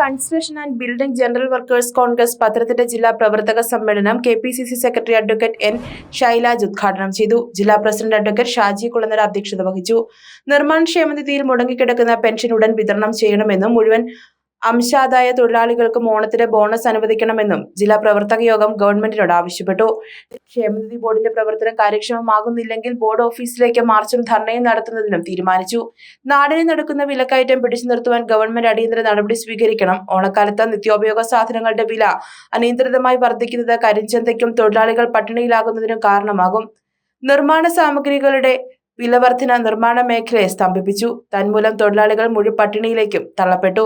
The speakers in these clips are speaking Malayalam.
Construction and building general workers congress പത്രത്തിന്റെ ജില്ലാ പ്രവർത്തക സമ്മേളനം K P C C secretary advocate N Shailaj ഉദ്ഘാടനം ചെയ്തു. ജില്ലാ പ്രസിഡന്റ് അഡ്വക്കേറ്റ് ഷാജി കുളനര അധ്യക്ഷത വഹിച്ചു. നിർമ്മാണ ക്ഷേമനിധിയിൽ മുടങ്ങിക്കിടക്കുന്ന പെൻഷൻ ഉടൻ വിതരണം ചെയ്യണമെന്നും മുഴുവൻ അംശാദായ തൊഴിലാളികൾക്കും ഓണത്തിന് ബോണസ് അനുവദിക്കണമെന്നും ജില്ലാ പ്രവർത്തക യോഗം ഗവൺമെന്റിനോട് ആവശ്യപ്പെട്ടു. ക്ഷേമനിധി ബോർഡിന്റെ പ്രവർത്തനം കാര്യക്ഷമമാകുന്നില്ലെങ്കിൽ ബോർഡ് ഓഫീസിലേക്ക് മാർച്ചും ധർണയും നടത്തുന്നതിനും തീരുമാനിച്ചു. നാടിനെ നടക്കുന്ന വിലക്കയറ്റം പിടിച്ചു നിർത്തുവാൻ ഗവൺമെന്റ് അടിയന്തര നടപടി സ്വീകരിക്കണം. ഓണക്കാലത്ത് നിത്യോപയോഗ സാധനങ്ങളുടെ വില അനിയന്ത്രിതമായി വർദ്ധിക്കുന്നത് കരിഞ്ചന്തയ്ക്കും തൊഴിലാളികൾ പട്ടിണിയിലാകുന്നതിനും കാരണമാകും. നിർമ്മാണ സാമഗ്രികളുടെ വിലവർധന നിർമ്മാണ മേഖലയെ സ്തംഭിപ്പിച്ചു. തന്മൂലം തൊഴിലാളികൾ മുഴുവൻ പട്ടിണിയിലേക്കും തള്ളപ്പെട്ടു.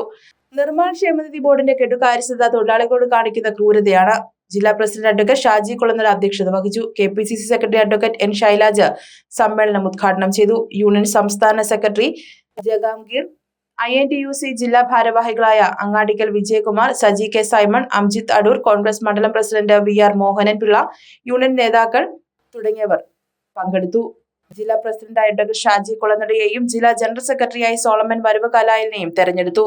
നിർമ്മാണ ക്ഷേമനിധി ബോർഡിന്റെ കെട്ടുകാര്യസ്ഥത തൊഴിലാളികളോട് കാണിക്കുന്ന ക്രൂരതയാണ്. ജില്ലാ പ്രസിഡന്റ് അഡ്വക്കേറ്റ് ഷാജി കുളന്നര അധ്യക്ഷത വഹിച്ചു. K P C C secretary advocate N Shailaj സമ്മേളനം ഉദ്ഘാടനം ചെയ്തു. യൂണിയൻ സംസ്ഥാന secretary Jahangir. I N T U C ജില്ലാ ഭാരവാഹികളായ അങ്ങാടിക്കൽ വിജയകുമാർ സജി കെ സൈമൺ അംജിത് അടൂർ കോൺഗ്രസ് മണ്ഡലം president V R Mohanan Pillai union നേതാക്കൾ തുടങ്ങിയവർ പങ്കെടുത്തു. ജില്ലാ പ്രസിഡന്റായ ഡോക്ടർ ഷാജി കുളനടയെയും ജില്ലാ ജനറൽ സെക്രട്ടറിയായി സോളമൻ വരവ് കലായലിനെയും തെരഞ്ഞെടുത്തു.